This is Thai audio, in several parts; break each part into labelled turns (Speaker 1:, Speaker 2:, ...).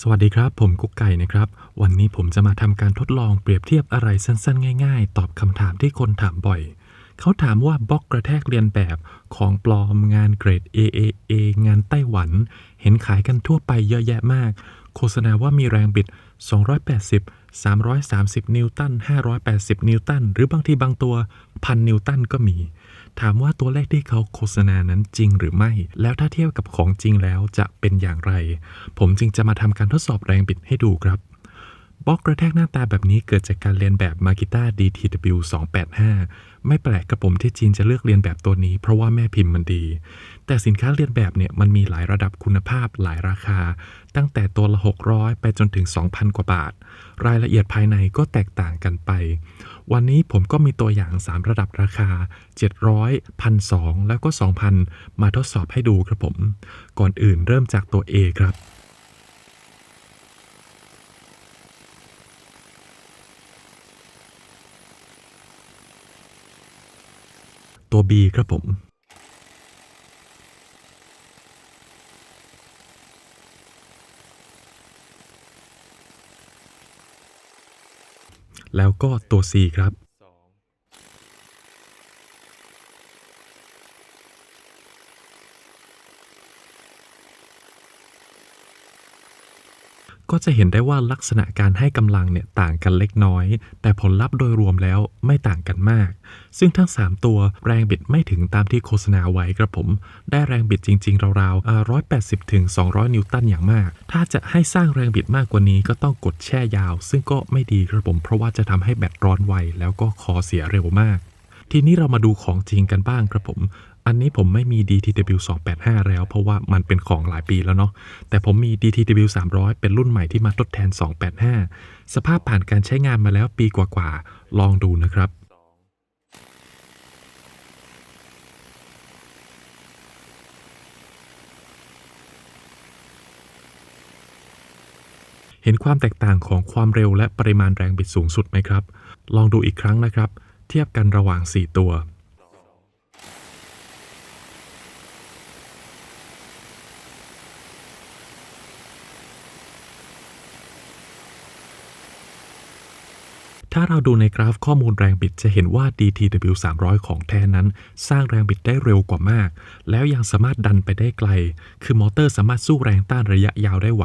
Speaker 1: สวัสดีครับ ผมกุ๊กไก่นะครับ วันนี้ผมจะมาทำการทดลองเปรียบเทียบอะไรสั้นๆ ง่าย ๆ ตอบคำถามที่คนถามบ่อย เขาถามว่าบล็อกกระแทกเรียนแบบของปลอมงานเกรด AAA งานไต้หวัน เห็นขายกันทั่วไปเยอะแยะมาก โฆษณาว่ามีแรงบิด 280 330 นิวตัน 580 นิวตัน หรือบางทีบางตัว พันนิวตันก็มี ถามว่าตัวเลขที่เขาโฆษณานั้นจริงหรือไม่ แล้วถ้าเทียบกับของจริงแล้วจะเป็นอย่างไร ผมจึงจะมาทำการทดสอบแรงบิดให้ดูครับบล็อกกระแทกหน้าตาแบบนี้เกิดจากการเรียนแบบ Makita DTW 285ไม่แปลกกระผมที่จีนจะเลือกเรียนแบบตัวนี้เพราะว่าแม่พิมพ์มันดี แต่สินค้าเรียนแบบเนี่ยมันมีหลายระดับคุณภาพหลายราคา ตั้งแต่ตัวละ 600 ไปจนถึง 2,000 กว่าบาท รายละเอียดภายในก็แตกต่างกันไป วันนี้ผมก็มีตัวอย่าง 3 ระดับราคา 700 1,200 แล้วก็ 2,000 มาทดสอบให้ดูครับผม ก่อนอื่นเริ่มจากตัว A ครับตัว B ครับผม แล้วก็ตัว C ครับ ก็จะเห็นได้ว่าลักษณะการให้กำลังเนี่ยต่างกันเล็กน้อย แต่ผลลัพธ์โดยรวมแล้วไม่ต่างกันมาก ซึ่งทั้ง 3 ตัวแรงบิดไม่ถึงตามที่โฆษณาไว้ครับผม ได้แรงบิดจริง ๆ ราวๆ 180ถึง200 นิวตันอย่างมาก ถ้าจะให้สร้างแรงบิดมากกว่านี้ก็ต้องกดแช่ยาว ซึ่งก็ไม่ดีครับผมเพราะว่าจะทำให้แบตร้อนไวแล้วก็คอเสียเร็วมากทีนี้เรามาดูของจริงกันบ้างครับผม อันนี้ผมไม่มี DTW 285 แล้ว เพราะว่ามันเป็นของหลายปีแล้วเนาะ แต่ผมมี DTW 300 เป็นรุ่นใหม่ที่มาทดแทน 285 สภาพผ่านการใช้งานมาแล้วปีกว่าๆ ลองดูนะครับเห็นความแตกต่างของความเร็วและปริมาณแรงบิดสูงสุดไหมครับ ลองดูอีกครั้งนะครับ เทียบกันระหว่าง 4 ตัว ถ้าเราดูในกราฟข้อมูลแรงบิดจะเห็นว่า DTW 300 ของแท้นั้น สร้างแรงบิดได้เร็วกว่ามาก แล้วยังสามารถดันไปได้ไกล คือมอเตอร์สามารถสู้แรงต้านระยะยาวได้ไหว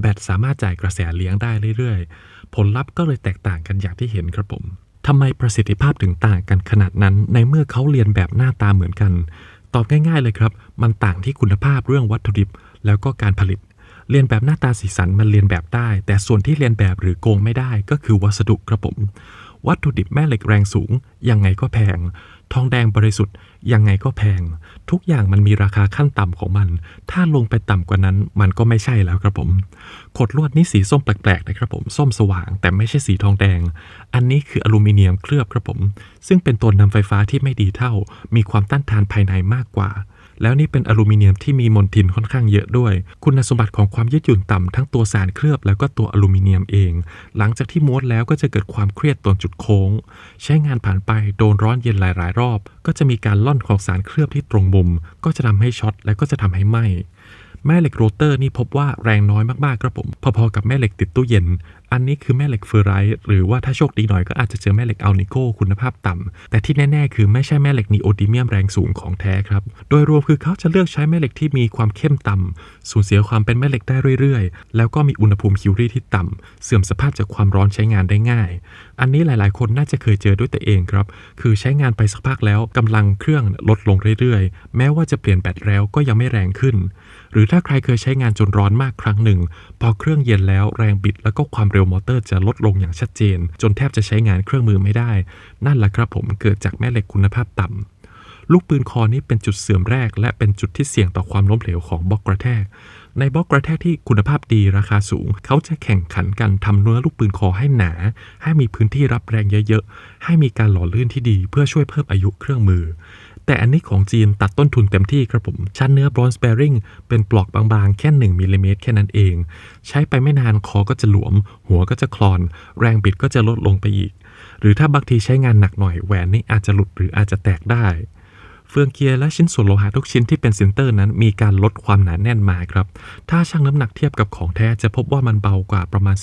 Speaker 1: แบตสามารถจ่ายกระแสเลี้ยงได้เรื่อยๆ ผลลัพธ์ก็เลยแตกต่างกันอย่างที่เห็นครับผมทำไมประสิทธิภาพถึงต่างกันขนาดนั้น ในเมื่อเขาเรียนแบบหน้าตาเหมือนกัน ตอบง่าย ๆ เลยครับ มันต่างที่คุณภาพเรื่องวัตถุดิบ แล้วก็การผลิต เรียนแบบหน้าตาสีสันมันเรียนแบบได้ แต่ส่วนที่เรียนแบบหรือโกงไม่ได้ก็คือวัสดุครับผม วัตถุดิบแม่เหล็กแรงสูง ยังไงก็แพง ทองแดงบริสุทธิ์ ยังไงก็แพง ทุกอย่างมันมีราคาขั้นต่ำของมัน ถ้าลงไปต่ำกว่านั้นมันก็ไม่ใช่แล้วครับผมขดลวดนี่สีส้มแปลกๆนะครับผม ส้มสว่าง แต่ไม่ใช่สีทองแดง อันนี้คืออลูมิเนียมเคลือบครับผม ซึ่งเป็นตัวนำไฟฟ้าที่ไม่ดีเท่า มีความต้านทานภายในมากกว่า แล้วนี่เป็นอลูมิเนียมที่มีมลทินค่อนข้างเยอะด้วย คุณสมบัติของความยืดหยุ่นต่ำทั้งตัวสารเคลือบแล้วก็ตัวอลูมิเนียมเอง หลังจากที่ม้วนแล้วก็จะเกิดความเครียดตอนจุดโค้ง ใช้งานผ่านไปโดนร้อนเย็นหลาย ๆ รอบ ก็จะมีการล่อนของสารเคลือบที่ตรงมุม ก็จะทำให้ช็อตและก็จะทำให้ไหม้แม่เหล็กโรเตอร์นี่พบว่าแรงน้อยมากๆครับผม พอๆกับแม่เหล็กติดตู้เย็นอันนี้คือแม่เหล็กเฟอร์ไรท์หรือว่าถ้าโชคดีหน่อยก็อาจจะเจอแม่เหล็กอัลนิโกคุณภาพต่ำแต่ที่แน่ ๆ คือไม่ใช่แม่เหล็กนีโอดิเมียมแรงสูงของแท้ครับ โดยรวมคือเขาจะเลือกใช้แม่เหล็กที่มีความเข้มต่ำสูญเสียความเป็นแม่เหล็กได้เรื่อยๆ แล้วก็มีอุณหภูมิคิวรี่ที่ต่ำเสื่อมสภาพจากความร้อนใช้งานได้ง่าย อันนี้หลายๆ คนน่าจะเคยเจอด้วยตัวเองครับ คือใช้งานไปสักพักแล้วกำลังเครื่องลดลงเรื่อยๆ แม้ว่าจะเปลี่ยนแบตแล้วก็ยังไม่แรงขึ้น หรือถ้าใครเคยใช้งานจนร้อนมากครั้งหนึ่ง พอเครื่องเย็นแล้วแรงบิดแล้วก็ความเร็วมอเตอร์จะลดลงอย่างชัดเจน จนแทบจะใช้งานเครื่องมือไม่ได้ นั่นแหละครับผมเกิดจากแม่เหล็กคุณภาพต่ำลูกปืนคอนี้เป็นจุดเสื่อมแรก และเป็นจุดที่เสี่ยงต่อความล้มเหลวของบล็อกกระแทก ในบล็อกกระแทกที่คุณภาพดีราคาสูง เขาจะแข่งขันกันทำเนื้อลูกปืนคอให้หนา ให้มีพื้นที่รับแรงเยอะๆ ให้มีการหล่อลื่นที่ดี เพื่อช่วยเพิ่มอายุเครื่องมือ แต่อันนี้ของจีนตัดต้นทุนเต็มที่ครับผม ชั้นเนื้อบรอนซ์แบริงเป็นปลอกบางๆ แค่ 1มิลลิเมตรแค่นั้นเอง ใช้ไปไม่นานคอก็จะหลวม หัวก็จะคลอน แรงบิดก็จะลดลงไปอีก หรือถ้าบางทีใช้งานหนักหน่อยแหวนนี่อาจจะหลุดหรืออาจจะแตกได้ เฟืองเกียร์และชิ้นส่วนโลหะทุกชิ้นที่เป็นซินเตอร์นั้นมีการลดความหนาแน่นมาครับ ถ้าชั่งน้ำหนักเทียบกับของแท้จะพบว่ามันเบากว่าประมาณ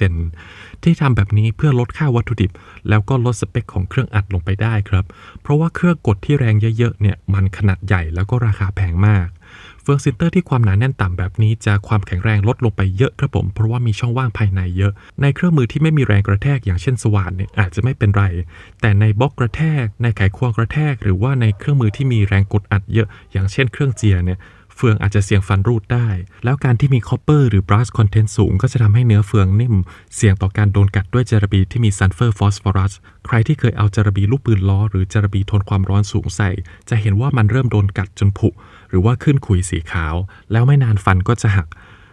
Speaker 1: 15-40%ที่ทำแบบนี้เพื่อลดค่าวัตถุดิบ แล้วก็ลดสเปคของเครื่องอัดลงไปได้ครับ เพราะว่าเครื่องกดที่แรงเยอะๆเนี่ยมันขนาดใหญ่แล้วก็ราคาแพงมาก ฟืองซินเตอร์ที่ความหนาแน่นต่ำแบบนี้จะความแข็งแรงลดลงไปเยอะครับผม เพราะว่ามีช่องว่างภายในเยอะ ในเครื่องมือที่ไม่มีแรงกระแทกอย่างเช่นสว่านเนี่ยอาจจะไม่เป็นไร แต่ในบล็อกกระแทก ในไขควงกระแทก หรือว่าในเครื่องมือที่มีแรงกดอัดเยอะ อย่างเช่นเครื่องเจียเนี่ย เฟืองอาจจะเสี่ยงฟันรูดได้ แล้วการที่มีคอปเปอร์หรือ brass content สูงก็จะทำให้เนื้อเฟืองนิ่ม เสี่ยงต่อการโดนกัดด้วยจาระบีที่มีซัลเฟอร์ฟอสฟอรัส ใครที่เคยเอาจาระบีลูกปืนล้อ หรือจาระบีทนความร้อนสูงใส่ จะเห็นว่ามันเริ่มโดนกัดจนผุ หรือว่าขึ้นขุยสีขาว แล้วไม่นานฟันก็จะหัก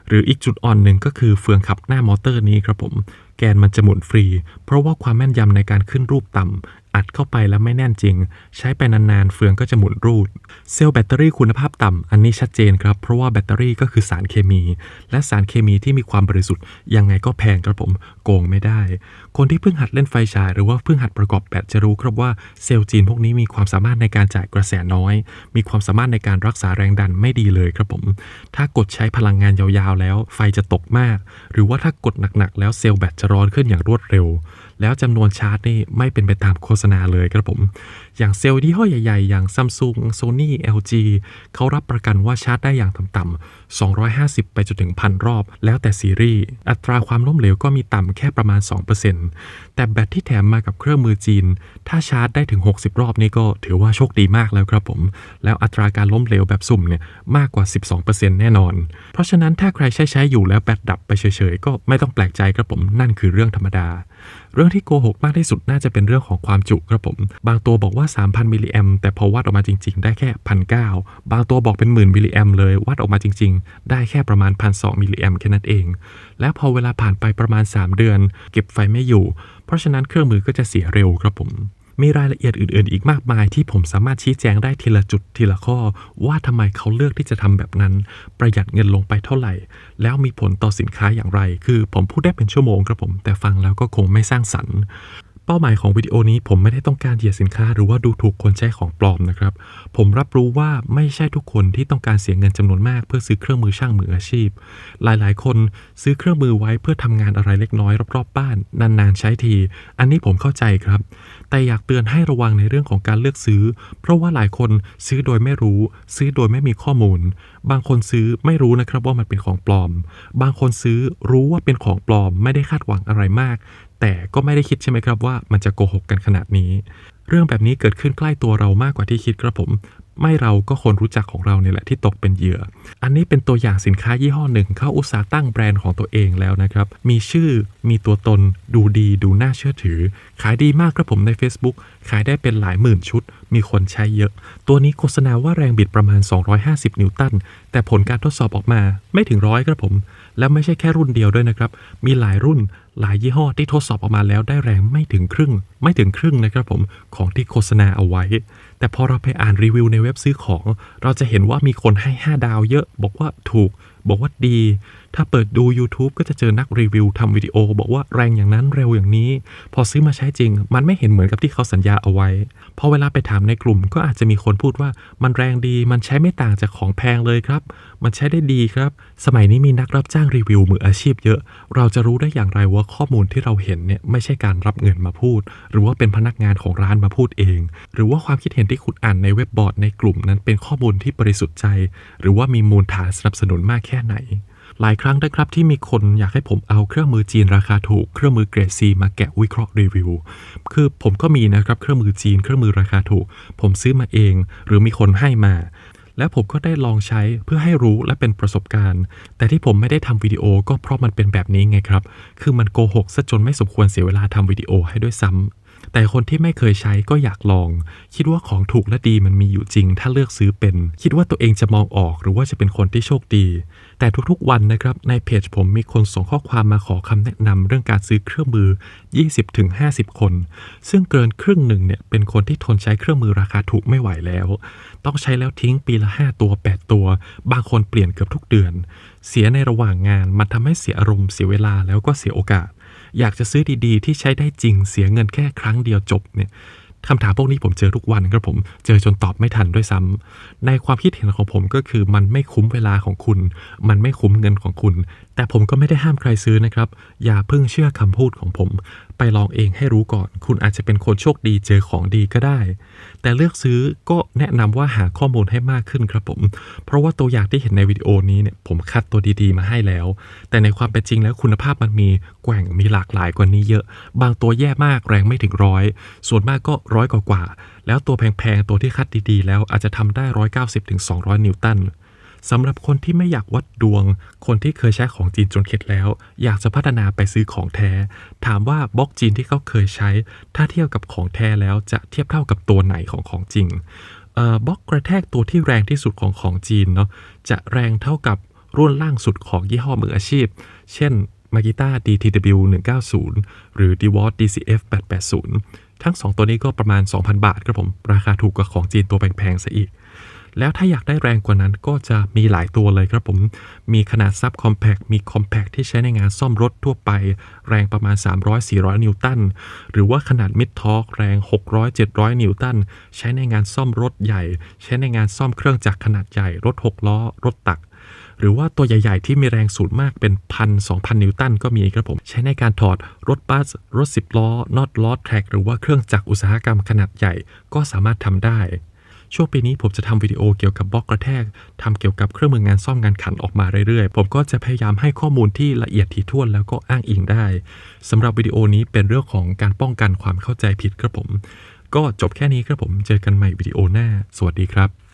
Speaker 1: หรืออีกจุดอ่อนหนึ่งก็คือเฟืองขับหน้ามอเตอร์นี้ครับผมแกนมันจะหมุนฟรี เพราะว่าความแม่นยำในการขึ้นรูปต่ำ อัดเข้าไปแล้วไม่แน่นจริง ใช้ไปนานๆ เฟืองก็จะหมุนรูด เซลล์แบตเตอรี่คุณภาพต่ำอันนี้ชัดเจนครับ เพราะว่าแบตเตอรี่ก็คือสารเคมี และสารเคมีที่มีความบริสุทธิ์ยังไงก็แพงครับผมโกงไม่ได้ คนที่เพิ่งหัดเล่นไฟฉาย หรือว่าเพิ่งหัดประกอบแบตจะรู้ครับว่าเซลล์จีนพวกนี้มีความสามารถในการจ่ายกระแสน้อย มีความสามารถในการรักษาแรงดันไม่ดีเลยครับผม ถ้ากดใช้พลังงานยาวๆ แล้วไฟจะตกมาก หรือว่าถ้ากดหนักๆแล้วเซลล์แบตจะร้อนขึ้นอย่างรวดเร็ว แล้วจำนวนชาร์จนี่ไม่เป็นไปตามโฆษณาเลยครับผม อย่างเซลล์ยี่ห้อใหญ่ๆ อย่าง Samsung Sony LG เขารับประกันว่าชาร์จได้อย่างต่ำๆ 250 ไปจนถึงพันรอบ แล้วแต่ซีรีส์ อัตราความล้มเหลวก็มีต่ำแค่ประมาณ 2%แต่แบตที่แถมมากับเครื่องมือจีน ถ้าชาร์จได้ถึง 60 รอบนี่ก็ถือว่าโชคดีมากแล้วครับผม แล้วอัตราการล้มเหลวแบบสุ่มเนี่ยมากกว่า 12%แน่นอน เพราะฉะนั้นถ้าใครใช้ใช้อยู่แล้วแบตดับไปเฉยๆ ก็ไม่ต้องแปลกใจครับผมนั่นคือเรื่องธรรมดา เรื่องที่โกหกมากที่สุดน่าจะเป็นเรื่องของความจุครับผม บางตัวบอกว่า 3,000 มิลลิแอมแต่พอวัดออกมาจริง ๆ ได้แค่พันเบางตัวบอกเป็นหมื่นมิลลิแอมเลย วัดออกมาจริง ๆ ได้แค่ประมาณพันสมิลลิแอมแค่นั้นเอง แล้วพอเวลาผ่านไปประมาณ 3 เดือน เก็บไฟไม่อยู่ เพราะฉะนั้นเครื่องมือก็จะเสียเร็วครับผม มีรายละเอียดอื่นๆ อีกมากมายที่ผมสามารถชี้แจงได้ทีละจุดทีละข้อ ว่าทำไมเขาเลือกที่จะทำแบบนั้น ประหยัดเงินลงไปเท่าไหร่ แล้วมีผลต่อสินค้าอย่างไร คือผมพูดได้เป็นชั่วโมงครับผม แต่ฟังแล้วก็คงไม่สร้างสรรค์ เป้าหมายของวิดีโอนี้ผมไม่ได้ต้องการเหยียดสินค้า หรือว่าดูถูกคนใช้ของปลอมนะครับ ผมรับรู้ว่าไม่ใช่ทุกคนที่ต้องการเสียเงินจำนวนมาก เพื่อซื้อเครื่องมือช่างมืออาชีพ หลายๆ คนซื้อเครื่องมือไว้เพื่อทำงานอะไรเล็กน้อยรอบๆบ้าน นานๆใช้ที อันนี้ผมเข้าใจครับ แต่อยากเตือนให้ระวังในเรื่องของการเลือกซื้อ เพราะว่าหลายคนซื้อโดยไม่รู้ ซื้อโดยไม่มีข้อมูล บางคนซื้อไม่รู้นะครับว่ามันเป็นของปลอม บางคนซื้อรู้ว่าเป็นของปลอม ไม่ได้คาดหวังอะไรมาก แต่ก็ไม่ได้คิดใช่ไหมครับว่ามันจะโกหกกันขนาดนี้ เรื่องแบบนี้เกิดขึ้นใกล้ตัวเรามากกว่าที่คิดครับผม ไม่เราก็คนรู้จักของเราเนี่ยแหละที่ตกเป็นเหยื่อ อันนี้เป็นตัวอย่างสินค้ายี่ห้อหนึ่งเขาอุตสาห์ตั้งแบรนด์ของตัวเองแล้วนะครับ มีชื่อ มีตัวตน ดูดี ดูน่าเชื่อถือ ขายดีมากครับผมใน Facebook ขายได้เป็นหลายหมื่นชุด มีคนใช้เยอะ ตัวนี้โฆษณาว่าแรงบิดประมาณ 250 นิวตัน แต่ผลการทดสอบออกมาไม่ถึงร้อยครับผม แล้วไม่ใช่แค่รุ่นเดียวด้วยนะครับ มีหลายรุ่น หลายยี่ห้อที่ทดสอบออกมาแล้วได้แรงไม่ถึงครึ่ง ไม่ถึงครึ่งนะครับผมของที่โฆษณาเอาไว้ แต่พอเราไปอ่านรีวิวในเว็บซื้อของ เราจะเห็นว่ามีคนให้ 5 ดาวเยอะ บอกว่าถูก บอกว่าดี ถ้าเปิดดู YouTube ก็จะเจอนักรีวิวทำวิดีโอ บอกว่าแรงอย่างนั้นเร็วอย่างนี้ พอซื้อมาใช้จริง มันไม่เห็นเหมือนกับที่เขาสัญญาเอาไว้พอเวลาไปถามในกลุ่มก็อาจจะมีคนพูดว่ามันแรงดีมันใช้ไม่ต่างจากของแพงเลยครับ มันใช้ได้ดีครับ สมัยนี้มีนักรับจ้างรีวิวมืออาชีพเยอะ เราจะรู้ได้อย่างไรว่าข้อมูลที่เราเห็นเนี่ยไม่ใช่การรับเงินมาพูด หรือว่าเป็นพนักงานของร้านมาพูดเอง หรือว่าความคิดเห็นที่คุณอ่านในเว็บบอร์ดในกลุ่มนั้นเป็นข้อมูลที่บริสุทธิ์ใจ หรือว่ามีมูลฐานสนับสนุนมากแค่ไหน หลายครั้งนะครับที่มีคนอยากให้ผมเอาเครื่องมือจีนราคาถูก เครื่องมือเกรดซีมาแกะวิเคราะห์รีวิว คือผมก็มีนะครับเครื่องมือจีนเครื่องมือราคาถูก ผมซื้อมาเอง หรือมีคนให้มา แล้วผมก็ได้ลองใช้เพื่อให้รู้และเป็นประสบการณ์ แต่ที่ผมไม่ได้ทำวิดีโอก็เพราะมันเป็นแบบนี้ไงครับ คือมันโกหกซะจนไม่สมควรเสียเวลาทำวิดีโอให้ด้วยซ้ำ แต่คนที่ไม่เคยใช้ก็อยากลอง คิดว่าของถูกและดีมันมีอยู่จริง ถ้าเลือกซื้อเป็น คิดว่าตัวเองจะมองออกหรือว่าจะเป็นคนที่โชคดี แต่ทุกๆวันนะครับในเพจผมมีคนส่งข้อความมาขอคำแนะนำเรื่องการซื้อเครื่องมือ 20-50 คน ซึ่งเกินครึ่งหนึ่งเนี่ยเป็นคนที่ทนใช้เครื่องมือราคาถูกไม่ไหวแล้ว ต้องใช้แล้วทิ้งปีละ 5 ตัว 8 ตัว บางคนเปลี่ยนเกือบทุกเดือน เสียในระหว่างงานมันทำให้เสียอารมณ์เสียเวลาแล้วก็เสียโอกาส อยากจะซื้อดีๆ ที่ใช้ได้จริงเสียเงินแค่ครั้งเดียวจบเนี่ยคำถามพวกนี้ผมเจอทุกวันครับผมเจอจนตอบไม่ทันด้วยซ้ำในความคิดเห็นของผมก็คือมันไม่คุ้มเวลาของคุณ มันไม่คุ้มเงินของคุณ แต่ผมก็ไม่ได้ห้ามใครซื้อนะครับ อย่าเพิ่งเชื่อคำพูดของผม ไปลองเองให้รู้ก่อน คุณอาจจะเป็นคนโชคดีเจอของดีก็ได้ แต่เลือกซื้อก็แนะนำว่าหาข้อมูลให้มากขึ้นครับผม เพราะว่าตัวอย่างที่เห็นในวิดีโอนี้เนี่ยผมคัดตัวดีๆมาให้แล้ว แต่ในความเป็นจริงแล้วคุณภาพมันมีแกว่งมีหลากหลายกว่านี้เยอะ บางตัวแย่มากแรงไม่ถึงร้อยส่วนมากก็ร้อยกว่าๆแล้วตัวแพงๆตัวที่คัดดีๆ แล้วอาจจะทำได้190ถึง200 นิวตัน สำหรับคนที่ไม่อยากวัดดวง คนที่เคยใช้ของจีนจนเข็ดแล้ว อยากจะพัฒนาไปซื้อของแท้ ถามว่าบล็อกจีนที่เขาเคยใช้ ถ้าเทียบกับของแท้แล้วจะเทียบเท่ากับตัวไหนของของจริงเอ่อบล็อกกระแทกตัวที่แรงที่สุดของของจีนเนาะจะแรงเท่ากับรุ่นล่างสุดของยี่ห้อมืออาชีพ เช่น Makita DTW 190 หรือ DeWalt DCF 880 ทั้ง 2 ตัวนี้ก็ประมาณ 2,000 บาทครับผม ราคาถูกกว่าของจีนตัวแพงๆซะอีก แล้วถ้าอยากได้แรงกว่านั้นก็จะมีหลายตัวเลยครับผม มีขนาดซับคอมแพ t มีคอมแพ t ที่ใช้ในงานซ่อมรถทั่วไป แรงประมาณ 300-400 นิวตัน หรือว่าขนาดมิดทอร์กแรง 600-700 นิวตัน ใช้ในงานซ่อมรถใหญ่ ใช้ในงานซ่อมเครื่องจักรขนาดใหญ่ รถ 6 ล้อ รถตักหรือว่าตัวใหญ่ ๆ ที่มีแรงสูงมากเป็นพันสองพันนิวตันก็มีครับผม ใช้ในการถอดรถบัส รถ 10 ล้อน็อตล้อแทร็กหรือว่าเครื่องจักรอุตสาหกรรมขนาดใหญ่ก็สามารถทำได้ ช่วงปีนี้ผมจะทำวิดีโอเกี่ยวกับบล็อกกระแทกทำเกี่ยวกับเครื่องมืองานซ่อมงานขันออกมาเรื่อยๆ ผมก็จะพยายามให้ข้อมูลที่ละเอียดถี่ถ้วนแล้วก็อ้างอิงได้สำหรับวิดีโอนี้เป็นเรื่องของการป้องกันความเข้าใจผิดครับผม ก็จบแค่นี้ครับผมเจอกันใหม่วิดีโอหน้า สวัสดีครับ